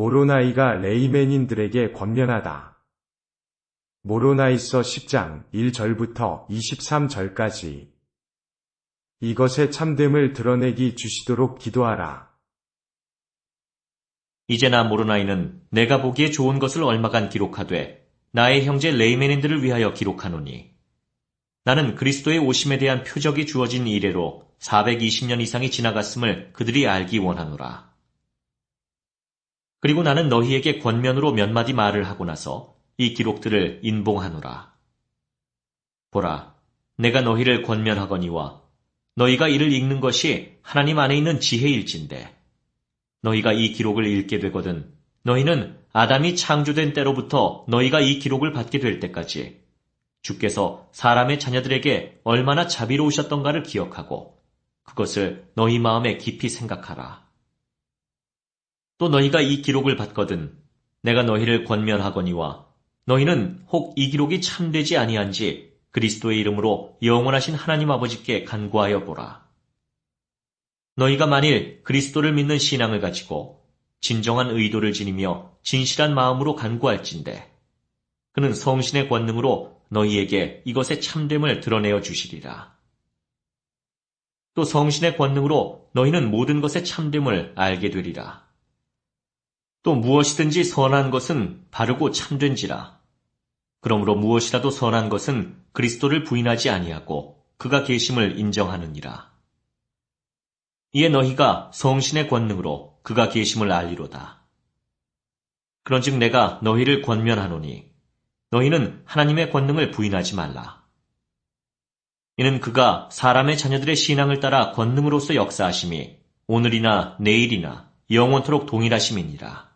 모로나이가 레이맨인들에게 권면하다. 모로나이서 10장 1절부터 23절까지 이것의 참됨을 드러내기 주시도록 기도하라. 이제나 모로나이는 내가 보기에 좋은 것을 얼마간 기록하되 나의 형제 레이메닌들을 위하여 기록하노니 나는 그리스도의 오심에 대한 표적이 주어진 이래로 420년 이상이 지나갔음을 그들이 알기 원하노라. 그리고 나는 너희에게 권면으로 몇 마디 말을 하고 나서 이 기록들을 인봉하노라. 보라, 내가 너희를 권면하거니와 너희가 이를 읽는 것이 하나님 안에 있는 지혜일진데 너희가 이 기록을 읽게 되거든 너희는 아담이 창조된 때로부터 너희가 이 기록을 받게 될 때까지 주께서 사람의 자녀들에게 얼마나 자비로우셨던가를 기억하고 그것을 너희 마음에 깊이 생각하라. 또 너희가 이 기록을 받거든 내가 너희를 권면하거니와 너희는 혹 이 기록이 참되지 아니한지 그리스도의 이름으로 영원하신 하나님 아버지께 간구하여 보라. 너희가 만일 그리스도를 믿는 신앙을 가지고 진정한 의도를 지니며 진실한 마음으로 간구할진대 그는 성신의 권능으로 너희에게 이것의 참됨을 드러내어 주시리라. 또 성신의 권능으로 너희는 모든 것의 참됨을 알게 되리라. 또 무엇이든지 선한 것은 바르고 참된지라. 그러므로 무엇이라도 선한 것은 그리스도를 부인하지 아니하고 그가 계심을 인정하느니라. 이에 너희가 성신의 권능으로 그가 계심을 알리로다. 그런즉 내가 너희를 권면하노니 너희는 하나님의 권능을 부인하지 말라. 이는 그가 사람의 자녀들의 신앙을 따라 권능으로서 역사하심이 오늘이나 내일이나 영원토록 동일하심이니라.